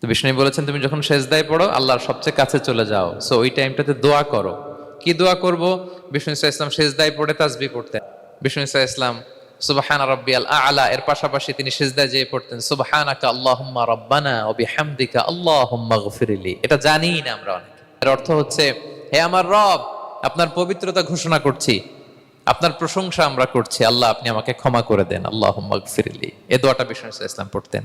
তো বিষ্ণু বলেছেন, তুমি যখন সেজদায় পড়ো, আল্লাহর সবচেয়ে কাছে চলে যাও। সো ওই টাইমটাতে দোয়া করো। কি দোয়া করব? বিষ্ণু ইসা ইসলাম সেজদায় পড়ে তাসবি পড়তেন বিষ্ণু ইসা ইসলাম, সুবহান রব্বিয়াল আলা এর পাশাপাশি তিনি যেয়ে পড়তেন রব্বানা ওয়া বিহামদিকা গফিরলি এটা জানিই না আমরা অনেকে। এর অর্থ হচ্ছে, হে আমার রব, আপনার পবিত্রতা ঘোষণা করছি, আপনার প্রশংসা আমরা করছি। আল্লাহ, আপনি আমাকে ক্ষমা করে দেন। আল্লাহুম্মা গফিরলি এ দোয়াটা বিষ্ণু ইসলাম পড়তেন।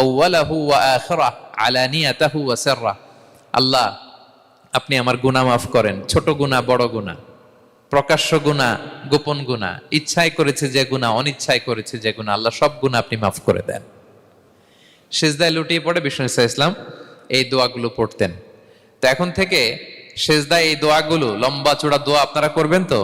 আউওয়ালাহু ওয়া আখিরাহ আলানিয়াতাহু ওয়া সিররা আল্লাহ, আপনি আমার গুনাহ মাফ করেন। ছোট গুনাহ, বড় গুনাহ, প্রকাশ্য গুনাহ, গোপন গুনাহ, ইচ্ছায় করেছে যে গুনাহ, অনিচ্ছায় করেছে যে গুনাহ, আল্লাহ সব গুনাহ আপনি মাফ করে দেন। সেজদায় লুটিয়ে পড়ে বিষ্ণু ইসা ইসলাম এই দোয়াগুলো পড়তেন। তো এখন থেকে সেজদায় এই দোয়াগুলো, লম্বা চূড়া দোয়া আপনারা করবেন তো?